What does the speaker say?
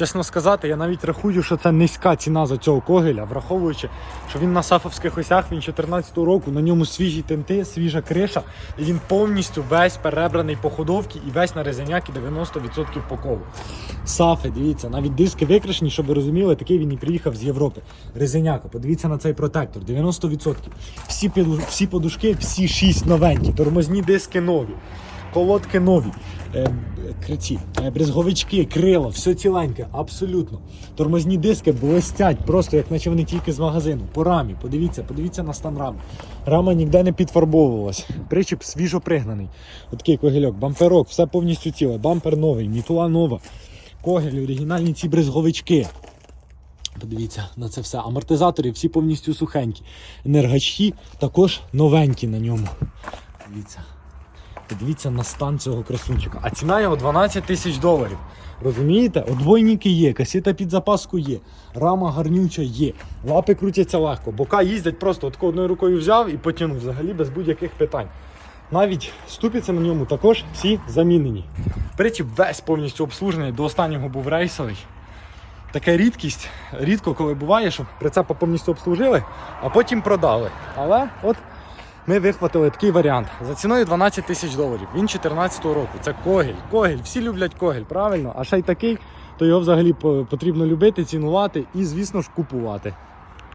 Чесно сказати, я навіть рахую, що це низька ціна за цього когеля, враховуючи, що він на сафовських осях, він 14-го року, на ньому свіжі тинти, свіжа криша, і він повністю весь перебраний по ходовці і весь на резиняки 90% по колу. Сафи, дивіться, навіть диски викрашені, щоб ви розуміли, такий він і приїхав з Європи. Резиняка, подивіться на цей протектор, 90%. Всі, всі подушки, всі 6 новенькі, тормозні диски нові. Колодки нові, е, криці, е, брезговички, крила, все ціленьке, абсолютно. Тормозні диски блистять, просто як наче вони тільки з магазину. По рамі, подивіться, подивіться на стан рами. Рама ніде не підфарбовувалась. Причіп свіжо пригнаний. Отакий когельок, бамперок, все повністю ціле. Бампер новий, мітула нова. Когель, оригінальні ці брезговички. Подивіться на це все. Амортизатори всі повністю сухенькі. Енергачі також новенькі на ньому. Дивіться. Подивіться на стан цього красунчика. А ціна його 12 тисяч доларів. Розумієте? Одвойники є, касета під запаску є, рама гарнюча є, лапи крутяться легко, бока їздять просто от одною рукою взяв і потягнув взагалі без будь-яких питань. Навіть ступиці на ньому також всі замінені. Причіп весь повністю обслужений, до останнього був рейсовий. Така рідкість, рідко коли буває, що прицепа повністю обслужили, а потім продали. Але от ми вихватили такий варіант за ціною 12 тисяч доларів. Він 14-го року. Це когель. Когель. Всі люблять когель, правильно? А ще й такий, то його взагалі потрібно любити, цінувати і, звісно ж, купувати.